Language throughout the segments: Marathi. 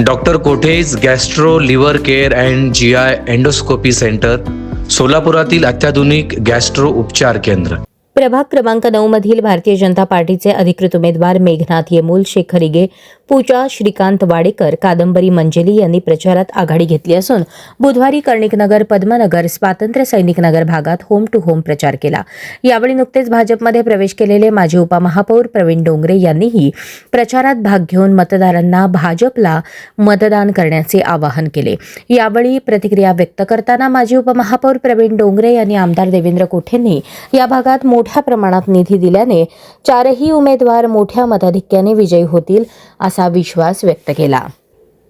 Doctor कोठेज gastro liver care and G I endoscopy centre सोलापुरातील अत्याधुनिक गॅस्ट्रो उपचार केंद्र. प्रभाग क्रमांक नऊ मधील भारतीय जनता पार्टीचे अधिकृत उमेदवार मेघनाथ येमूल शेखर पूजा श्रीकांत वाडेकर कादंबरी मंजेली यांनी प्रचारात आघाडी घेतली असून बुधवारी कर्णिकनगर पद्मनगर स्वातंत्र्य सैनिक नगर भागात होम टू होम प्रचार केला. यावेळी नुकतेच भाजपमध्ये प्रवेश केलेले माजी उपमहापौर प्रवीण डोंगरे यांनीही प्रचारात भाग घेऊन मतदारांना भाजपला मतदान करण्याचे आवाहन केले. यावेळी प्रतिक्रिया व्यक्त करताना माजी उपमहापौर प्रवीण डोंगरे यांनी आमदार देवेंद्र कोठेंनी या भागात मोठ्या प्रमाणात निधी दिल्याने चारही उमेदवार मोठ्या मताधिक्याने विजयी होतील असा विश्वास व्यक्त केला.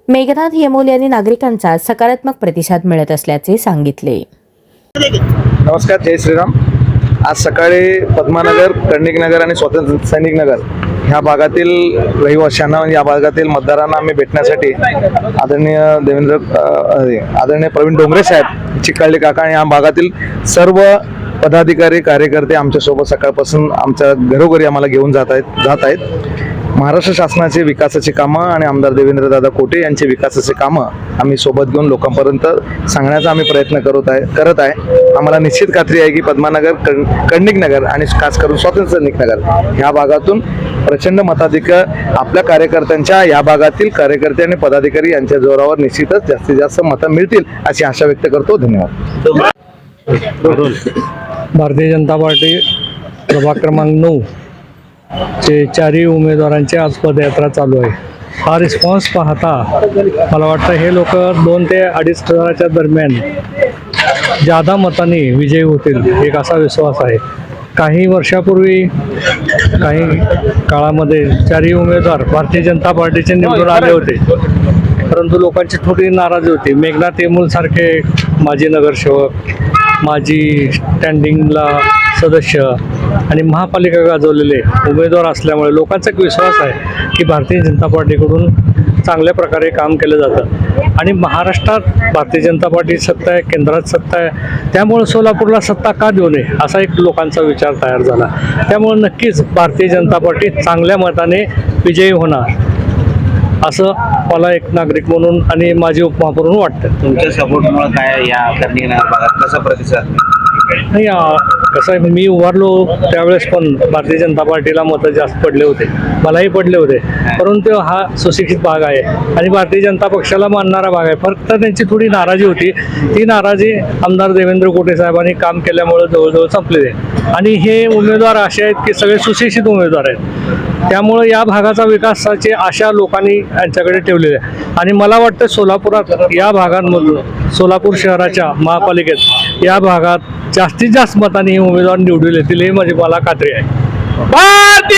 मेघनाथ येमोल यांनी नागरिकांचा सकारात्मक प्रतिसाद मिळत असल्याचे सांगितले. नमस्कार जय श्रीराम. आज सकाळी पद्मानगर कर्णिक नगर आणि स्वातंत्र्य सैनिक नगर ह्या भागातील रहिवाशांना म्हणजे या भागातील मतदारांना आम्ही भेटण्यासाठी आदरणीय देवेंद्र आदरणीय प्रवीण डोंगरे साहेब चिकाळले काका आणि या भागातील सर्व पदाधिकारी कार्यकर्ते आमच्यासोबत सकाळपासून आमच्या घरोघरी आम्हाला घेऊन जात आहेत जात आहेत. महाराष्ट्र शासनाचे विकासाची कामं आणि आमदार देवेंद्र दादा कोटे यांचे विकासाचे कामं आम्ही सोबत घेऊन लोकांपर्यंत सांगण्याचा आम्ही प्रयत्न करत आहे करत आहे. आम्हाला निश्चित खात्री आहे की पद्मानगर कण कर्णिक नगर आणि खास करून स्वातंत्र्य नगर ह्या भागातून प्रचंड मताधिकार आपल्या कार्यकर्त्यांच्या या भागातील कार्यकर्ते आणि पदाधिकारी यांच्या जोरावर निश्चितच जास्तीत जास्त मतं मिळतील अशी आशा व्यक्त करतो. धन्यवाद. भारतीय जनता पार्टी प्रभाग क्रमांक नऊ जे चारही उमेदवारांची आज पदयात्रा चालू आहे. हा रिस्पॉन्स पाहता मला वाटतं हे लोक दोन ते अडीच हजाराच्या दरम्यान जादा मताने विजयी होतील एक असा विश्वास आहे. काही वर्षापूर्वी काही काळामध्ये चारही उमेदवार भारतीय जनता पार्टीचे निवडून आले होते. परंतु लोकांची थोडी नाराजी होती. मेघनाथ तेमूलसारखे माजी नगरसेवक माजी स्टँडिंगला सदस्य आणि महापालिका गाजवलेले उमेदवार असल्यामुळे लोकांचा एक विश्वास आहे की भारतीय जनता पार्टीकडून चांगल्या प्रकारे काम केलं जातं. आणि महाराष्ट्रात भारतीय जनता पार्टी सत्ता आहे केंद्रात सत्ता आहे. त्यामुळे सोलापूरला सत्ता का देऊ नये असा एक लोकांचा विचार तयार झाला. त्यामुळे नक्कीच भारतीय जनता पार्टी चांगल्या मताने विजयी होणार असं मला एक नागरिक म्हणून आणि माझे उपमहापौर म्हणून वाटतं. तुमच्या सपोर्टमुळे काय या भागात कसा प्रतिसाद? नाही कसं आहे मी उभारलो त्यावेळेस पण भारतीय जनता पार्टीला मतं जास्त पडले होते. मलाही पडले होते. परंतु हा सुशिक्षित भाग आहे. आणि भारतीय जनता पक्षाला मानणारा भाग आहे. फक्त त्यांची थोडी नाराजी होती. ती नाराजी आमदार देवेंद्र कोटे साहेबांनी काम केल्यामुळे जवळजवळ संपलेली आहे. आणि हे उमेदवार असे आहेत की सगळे सुशिक्षित उमेदवार आहेत. त्यामुळं या भागाचा विकासाची आशा लोकांनी यांच्याकडे ठेवलेली आहे. आणि मला वाटतं सोलापुरात या भागांमधून सोलापूर शहराच्या महापालिकेत या भागात जास्तीत जास्त मताने हे उमेदवार निवडून येतील हे माझी मला खात्री आहे.